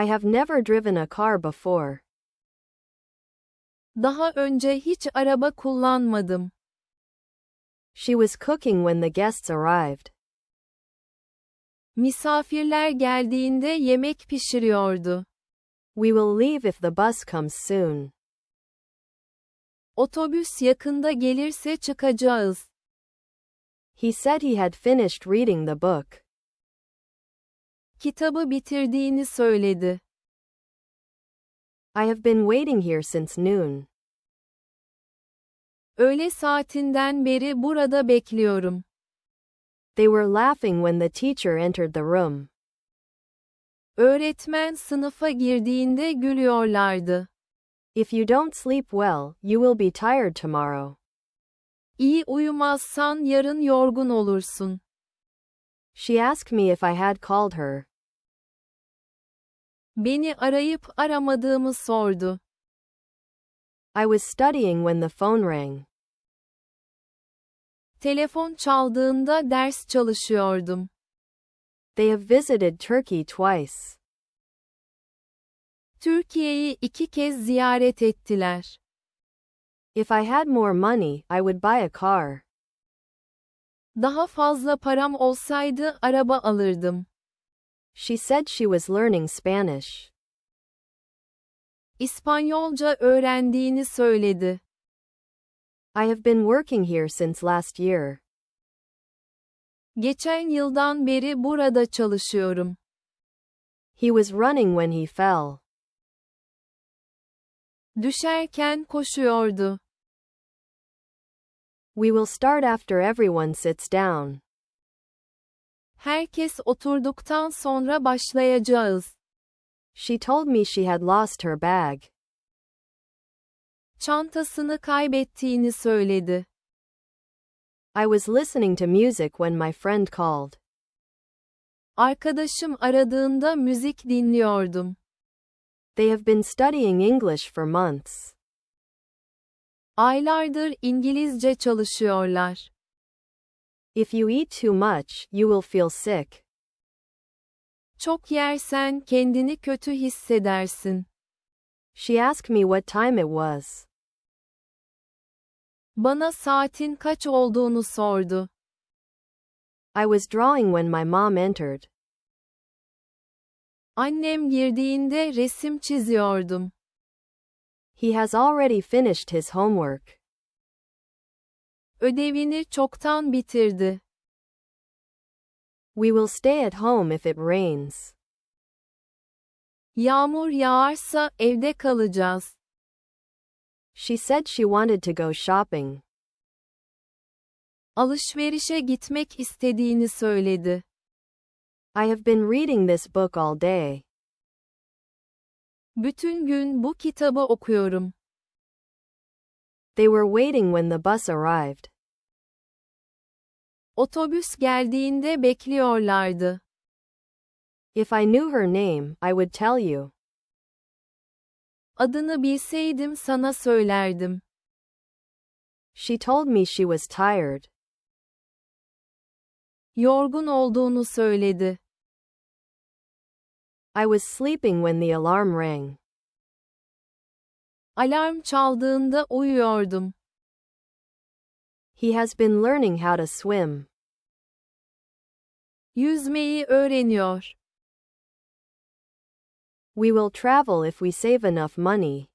I have never driven a car before. Daha önce hiç araba kullanmadım. She was cooking when the guests arrived. Misafirler geldiğinde yemek pişiriyordu. We will leave if the bus comes soon. Otobüs yakında gelirse çıkacağız. He said he had finished reading the book. Kitabı bitirdiğini söyledi. I have been waiting here since noon. Öğle saatinden beri burada bekliyorum. They were laughing when the teacher entered the room. Öğretmen sınıfa girdiğinde gülüyorlardı. If you don't sleep well, you will be tired tomorrow. İyi uyumazsan yarın yorgun olursun. She asked me if I had called her. Beni arayıp aramadığımı sordu. I was studying when the phone rang. Telefon çaldığında ders çalışıyordum. They have visited Turkey twice. Türkiye'yi iki kez ziyaret ettiler. If I had more money, I would buy a car. Daha fazla param olsaydı araba alırdım. She said she was learning Spanish. İspanyolca öğrendiğini söyledi. I have been working here since last year. Geçen yıldan beri burada çalışıyorum. He was running when he fell. Düşerken koşuyordu. We will start after everyone sits down. Herkes oturduktan sonra başlayacağız. She told me she had lost her bag. Çantasını kaybettiğini söyledi. I was listening to music when my friend called. Arkadaşım aradığında müzik dinliyordum. They have been studying English for months. Aylardır İngilizce çalışıyorlar. If you eat too much, you will feel sick. Çok yersen kendini kötü hissedersin. She asked me what time it was. Bana saatin kaç olduğunu sordu. I was drawing when my mom entered. Annem girdiğinde resim çiziyordum. He has already finished his homework. Ödevini çoktan bitirdi. We will stay at home if it rains. Yağmur yağarsa evde kalacağız. She said she wanted to go shopping. Alışverişe gitmek istediğini söyledi. I have been reading this book all day. Bütün gün bu kitabı okuyorum. They were waiting when the bus arrived. Otobüs geldiğinde bekliyorlardı. If I knew her name, I would tell you. Adını bilseydim sana söylerdim. She told me she was tired. Yorgun olduğunu söyledi. I was sleeping when the alarm rang. Alarm çaldığında uyuyordum. He has been learning how to swim. Yüzmeyi öğreniyor. We will travel if we save enough money.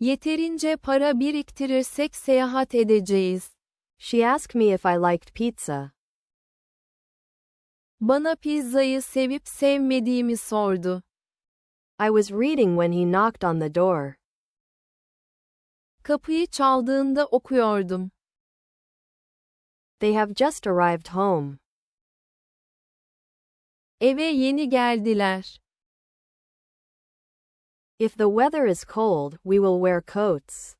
Yeterince para biriktirirsek seyahat edeceğiz. She asked me if I liked pizza. Bana pizzayı sevip sevmediğimi sordu. I was reading when he knocked on the door. Kapıyı çaldığında okuyordum. They have just arrived home. Eve yeni geldiler. If the weather is cold, we will wear coats.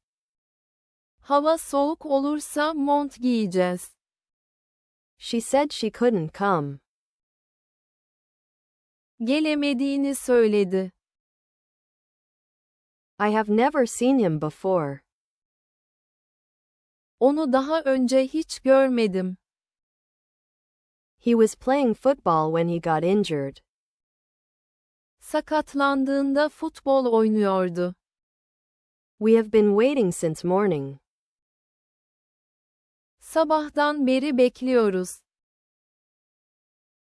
Hava soğuk olursa mont giyeceğiz. She said she couldn't come. Gelemediğini söyledi. I have never seen him before. Onu daha önce hiç görmedim. He was playing football when he got injured. Sakatlandığında futbol oynuyordu. We have been waiting since morning. Sabahtan beri bekliyoruz.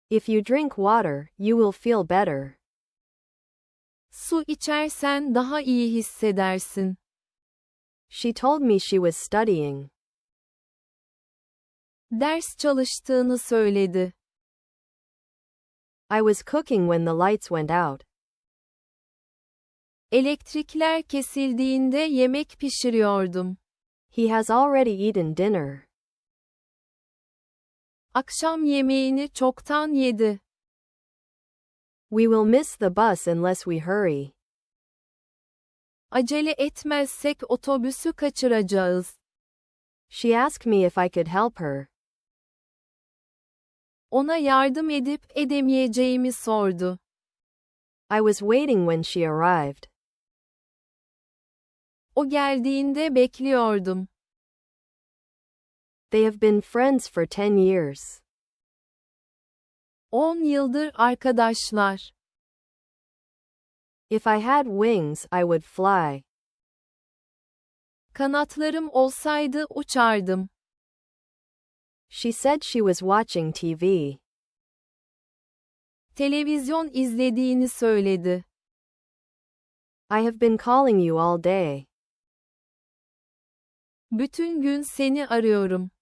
If you drink water, you will feel better. Su içersen daha iyi hissedersin. She told me she was studying. Ders çalıştığını söyledi. I was cooking when the lights went out. Elektrikler kesildiğinde yemek pişiriyordum. He has already eaten dinner. Akşam yemeğini çoktan yedi. We will miss the bus unless we hurry. Acele etmezsek otobüsü kaçıracağız. She asked me if I could help her. Ona yardım edip edemeyeceğimi sordu. I was waiting when she arrived. O geldiğinde bekliyordum. They have been friends for 10 years. 10 yıldır arkadaşlar. If I had wings, I would fly. Kanatlarım olsaydı uçardım. She said she was watching TV. Televizyon izlediğini söyledi. I have been calling you all day. Bütün gün seni arıyorum.